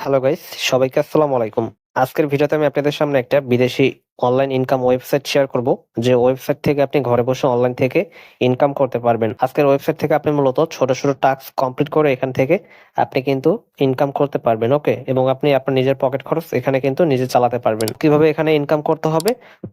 Hello guys সবাইকে আসসালামু আলাইকুম। আজকের ভিডিওতে আমি আপনাদের সামনে একটা বিদেশি অনলাইন ইনকাম ওয়েবসাইট শেয়ার করব, যে ওয়েবসাইট থেকে আপনি ঘরে বসে অনলাইন থেকে ইনকাম করতে পারবেন। আজকের ওয়েবসাইট থেকে আপনি মূলত ছোট ছোট টাস্ক কমপ্লিট করে এখান থেকে আপনি কিন্তু ইনকাম করতে পারবেন ওকে এবং আপনি আপনার নিজের পকেট খরচ এখানে কিন্তু নিজে চালাতে পারবেন। কীভাবে এখানে ইনকাম করতে হবে?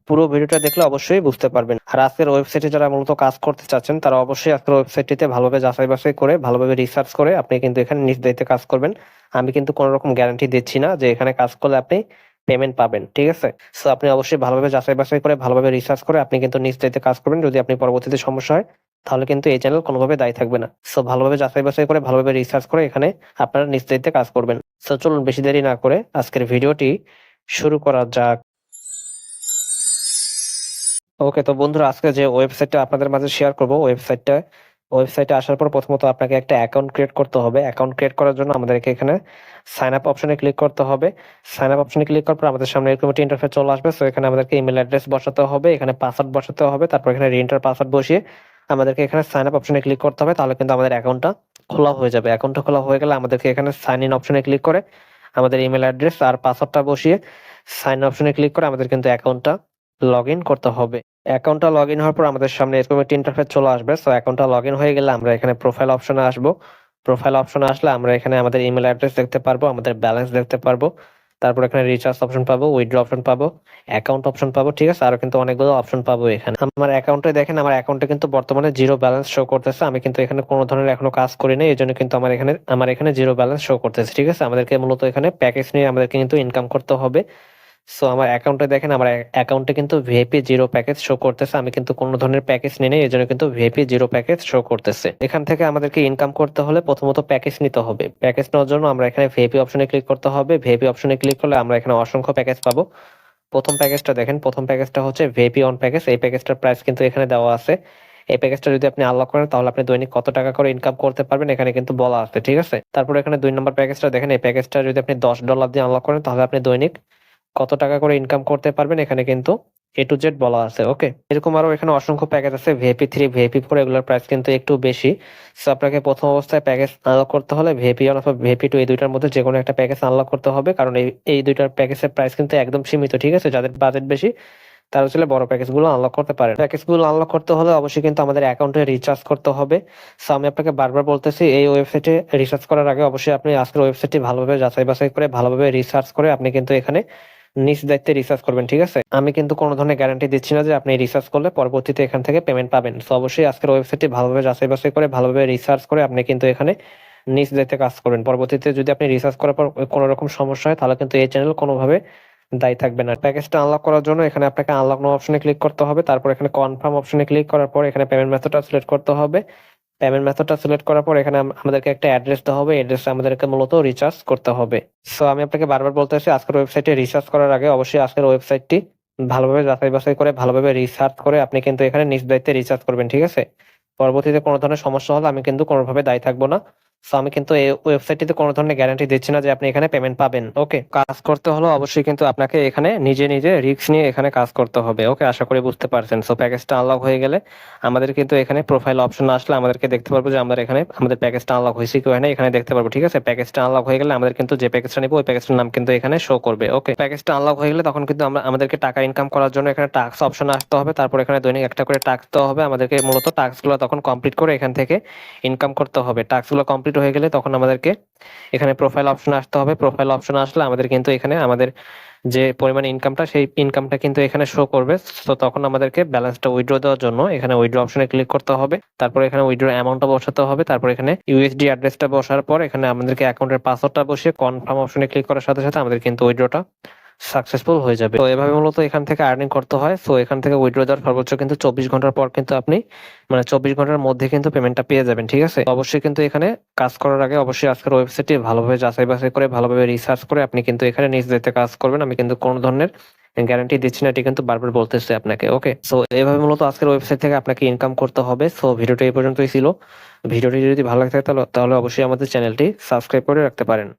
পুরো ভিডিওটা দেখলে অবশ্যই বুঝতে পারবেন। আর আজকের ওয়েবসাইটে যারা মূলত কাজ করতে চাচ্ছেন, তারা অবশ্যই আজকের ওয়েবসাইটটিতে ভালোভাবে যাচাই বাছাই করে, ভালোভাবে রিসার্চ করে আপনি কিন্তু এখানে নিজ দায়িত্বে কাজ করবেন। আমি কিন্তু কোনো রকম গ্যারান্টি দিচ্ছি না যে এখানে কাজ করলে আপনি পেমেন্ট পাবেন, ঠিক আছে? সো আপনি অবশ্যই ভালোভাবে যাচাই বাছাই করে, ভালোভাবে রিসার্চ করে আপনি কিন্তু নিজ দায়িত্বে কাজ করবেন। যদি আপনি পরবর্তীতে সমস্যা হয়, তাহলে কিন্তু এই চ্যানেল কোনোভাবে দায়ী থাকবে না। সো ভালোভাবে যাচাই বাছাই করে, ভালোভাবে রিসার্চ করে এখানে আপনারা নিজ দায়িত্বে কাজ করবেন। সো চলুন বেশি দেরি না করে আজকের ভিডিওটি শুরু করা যাক। ওকে তো বন্ধুরা, আজকে যে ওয়েবসাইটটা আপনাদের মাঝে শেয়ার করব ওয়েবসাইটটা ওয়েবসাইটে আসার পর প্রথমত আপনাকে একটা অ্যাকাউন্ট ক্রিয়েট করতে হবে। অ্যাকাউন্ট ক্রিয়েট করার জন্য আমাদেরকে এখানে সাইন আপ অপশনে ক্লিক করতে হবে। সাইন আপ অপশনে ক্লিক করার পর আমাদের সামনে এরকম একটি ইন্টারফেস চলে আসবে। সো এখানে আমাদেরকে ইমেল অ্যাড্রেস বসাতে হবে, এখানে পাসওয়ার্ড বসাতে হবে, তারপর এখানে রিএন্টার পাসওয়ার্ড বসিয়ে আমাদেরকে এখানে সাইন আপ অপশনে ক্লিক করতে হবে। তাহলে কিন্তু আমাদের অ্যাকাউন্টটা খোলা হয়ে যাবে। অ্যাকাউন্টটা খোলা হয়ে গেলে আমাদেরকে এখানে সাইন ইন অপশনে ক্লিক করে আমাদের ইমেল অ্যাড্রেস আর পাসওয়ার্ডটা বসিয়ে সাইন অপশনে ক্লিক করে আমাদের কিন্তু অ্যাকাউন্টটা লগ ইন করতে হবে। অ্যাকাউন্টটা লগ ইন হওয়ার পর আমাদের সামনে এরকম একটি ইন্টারফেস চলে আসবে। সো অ্যাকাউন্টটা লগ ইন হয়ে গেলে আমরা এখানে প্রোফাইল অপশনে আসব। প্রোফাইল অপশনে আসলে আমরা এখানে আমাদের ইমেল অ্যাড্রেস দেখতে পারব, আমাদের ব্যালেন্স দেখতে পারব। তারপর এখানে রিচার্জ অপশন পাবো উইথড্র অপশন পাবো অ্যাকাউন্ট অপশন পাবো, ঠিক আছে? আরও কিন্তু অনেকগুলো অপশন পাবো এখানে। আমার অ্যাকাউন্টে দেখেন, আমার অ্যাকাউন্টে কিন্তু বর্তমানে জিরো ব্যালেন্স শো করতেছে। আমি কিন্তু এখানে কোনো ধরনের এখনও কাজ করি নাই এই জন্য কিন্তু আমার এখানে আমার এখানে জিরো ব্যালেন্স শো করতেছে, ঠিক আছে? আমাদেরকে মূলত এখানে প্যাকেজ নিয়ে আমাদেরকে কিন্তু ইনকাম করতে হবে। সো আমার অ্যাকাউন্টে দেখেন, আমার অ্যাকাউন্টে কিন্তু ভিআইপি জিরো প্যাকেজ শো করতেছে। আমি কিন্তু কোনো ধরনের প্যাকেজ নিয়ে নেই এই জন্য কিন্তু ভিআইপি জিরো প্যাকেজ শো করতেছে। এখান থেকে আমাদেরকে ইনকাম করতে হলে প্রথমত প্যাকেজ নিতে হবে। প্যাকেজ নেওয়ার জন্য আমরা এখানে ভিআইপি অপশনে ক্লিক করতে হবে। ভিআইপি অপশনে ক্লিক করলে আমরা এখানে অসংখ্য প্যাকেজ পাবো। প্রথম প্যাকেজটা দেখেন, প্রথম প্যাকেজটা হচ্ছে ভিআইপি অন প্যাকেজ এই প্যাকেজটার প্রাইস কিন্তু এখানে দেওয়া আছে। এই প্যাকেজটা যদি আপনি আনলক করেন, তাহলে আপনি দৈনিক কত টাকা করে ইনকাম করতে পারবেন, এখানে কিন্তু বলা আছে, ঠিক আছে? তারপর এখানে দুই নম্বর প্যাকেজটা দেখেন, এই প্যাকেজটা যদি আপনি দশ ডলার দিয়ে আনলক করেন, তাহলে আপনি দৈনিক কত টাকা করে ইনকাম করতে পারবেন এখানে কিন্তু এ টু জেড বলা আছে ওকে এরকম আরও এখানে অসংখ্য প্যাকেজ আছে ভিএপি থ্রি ভিএপি ফোর এগুলোর প্রাইস কিন্তু একটু বেশি। সো আপনাকে প্রথম অবস্থায় প্যাকেজ আনলক করতে হলে ভিএপি ওয়ান অথবা ভিএপি টু এই দুইটার মধ্যে যে কোনো একটা প্যাকেজ আনলক করতে হবে, কারণ এই এই দুইটার প্যাকেজের প্রাইস কিন্তু একদম সীমিত, ঠিক আছে? যাদের বাজেট বেশি, তারা আসলে বড় প্যাকেজগুলো আনলক করতে পারে। প্যাকেজগুলো আনলক করতে হলে অবশ্যই কিন্তু আমাদের অ্যাকাউন্টে রিচার্জ করতে হবে। সো আমি আপনাকে বারবার বলতেছি, এই ওয়েবসাইটে রিচার্জ করার আগে অবশ্যই আপনি আজকের ওয়েবসাইটটি ভালোভাবে যাচাই বাছাই করে, ভালোভাবে রিসার্চ করে আপনি কিন্তু এখানে নিজ দায়িত্বে রিসার্চ করবেন, ঠিক আছে? আমি কিন্তু কোনো ধরনের গ্যারান্টি দিচ্ছি না যে আপনি রিসার্চ করলে পরবর্তীতে এখান থেকে পেমেন্ট পাবেন। তো অবশ্যই আজকের ওয়েবসাইটটি ভালোভাবে যাচাই বাছাই করে, ভালোভাবে রিসার্চ করে আপনি কিন্তু এখানে নিজ দায়িত্বে কাজ করবেন। পরবর্তীতে যদি আপনি রিসার্চ করার পর কোনো রকম সমস্যা হয়, তাহলে কিন্তু এই চ্যানেল কোনোভাবে দায়ী থাকবে না। প্যাকেজটা আনলক করার জন্য এখানে আপনাকে আনলক নো অপশনে ক্লিক করতে হবে। তারপর এখানে কনফার্ম অপশনে ক্লিক করার পর এখানে পেমেন্ট মেথডটা সিলেক্ট করতে হবে। পেমেন্ট মেথডটা সিলেক্ট করার পর এখানে আমাদেরকে একটা অ্যাড্রেস দেওয়া হবে। অ্যাড্রেসে আমাদেরকে মূলত রিচার্জ করতে হবে। সো আমি আপনাকে বারবার বলতে চাইছি আজকের ওয়েবসাইটে রিচার্জ করার আগে অবশ্যই আজকের ওয়েবসাইটটি ভালোভাবে যাচাই বাছাই করে, ভালোভাবে রিসার্চ করে আপনি কিন্তু এখানে নিজ দায়িত্বে রিচার্জ করবেন, ঠিক আছে? পরবর্তীতে কোনো ধরনের সমস্যা হলে আমি কিন্তু কোনোভাবে দায়ী থাকব না। সো আমি কিন্তু এই ওয়েবসাইটটিতে কোনো ধরনের গ্যারান্টি দিচ্ছি না যে আপনি এখানে পেমেন্ট পাবেন। ওকে কাজ করতে হলে অবশ্যই কিন্তু আপনাকে এখানে নিজে নিজে রিস্ক নিয়ে এখানে কাজ করতে হবে। ওকে আশা করি বুঝতে পারছেন। সো প্যাকেজটা আনলক হয়ে গেলে আমাদের কিন্তু এখানে প্রোফাইল অপশন আসলে আমাদেরকে দেখতে পারব যে আমাদের এখানে, আমাদের প্যাকেজটা আনলক হয়েছে কি হয় না এখানে দেখতে পারব, ঠিক আছে? প্যাকেজটা আনলক হয়ে গেলে আমাদের কিন্তু যে প্যাকেজটা নিবো, ওই প্যাকেজটার নাম কিন্তু এখানে শো করবে। ওকে প্যাকেজটা আনলক হয়ে গেলে তখন কিন্তু আমরা, আমাদেরকে টাকা ইনকাম করার জন্য এখানে টাক্স অপশন আসতে হবে। তারপর এখানে দৈনিক একটা করে টাক্স দেওয়া হবে। আমাদেরকে মূলত টাক্সগুলো তখন কমপ্লিট করে এখান থেকে ইনকাম করতে হবে। টাস্কগুলো কমপ্লিট হয়ে গেলে তখন আমাদেরকে এখানে প্রোফাইল অপশন আসতে হবে। প্রোফাইল অপশন আসলে আমাদের কিন্তু এখানে আমাদের যে পরিমাণ ইনকামটা সেই ইনকামটা কিন্তু এখানে শো করবে। তো তখন আমাদেরকে ব্যালেন্সটা উইথড্র দেওয়ার জন্য এখানে উইথড্র অপশনে ক্লিক করতে হবে। তারপর এখানে উইথড্র অ্যামাউন্টটা বসাতে হবে। তারপর এখানে ইউএসডি অ্যাড্রেসটা বসার পর এখানে আমাদেরকে অ্যাকাউন্টের পাসওয়ার্ডটা বসিয়ে কনফার্ম অপশনে ক্লিক করার সাথে সাথে আমাদের কিন্তু উইথড্রটা সাকসেসফুল হয়ে যাবে। তো এভাবে মূলত এখান থেকে আর্নিং করতে হয়। তো এখান থেকে উইথড্র দেওয়ার সর্বোচ্চ কিন্তু চব্বিশ ঘণ্টার পর কিন্তু আপনি মানে চব্বিশ ঘণ্টার মধ্যে কিন্তু পেমেন্টটা পেয়ে যাবেন, ঠিক আছে? অবশ্যই কিন্তু এখানে কাজ করার আগে অবশ্যই আজকের ওয়েবসাইটটি ভালোভাবে যাচাই বাছাই করে, ভালোভাবে রিসার্চ করে আপনি কিন্তু এখানে নিজ দায়িত্বে কাজ করবেন। আমি কিন্তু কোনো ধরনের গ্যারান্টি দিচ্ছি না, এটি কিন্তু বারবার বলতেছি আপনাকে ওকে সো এইভাবে মূলত আজকের ওয়েবসাইট থেকে আপনাকে ইনকাম করতে হবে। সো ভিডিওটা এই পর্যন্তই ছিল। ভিডিওটি যদি ভালো লাগে তাহলে তাহলে অবশ্যই আমাদের চ্যানেলটি সাবস্ক্রাইব করে রাখতে পারেন।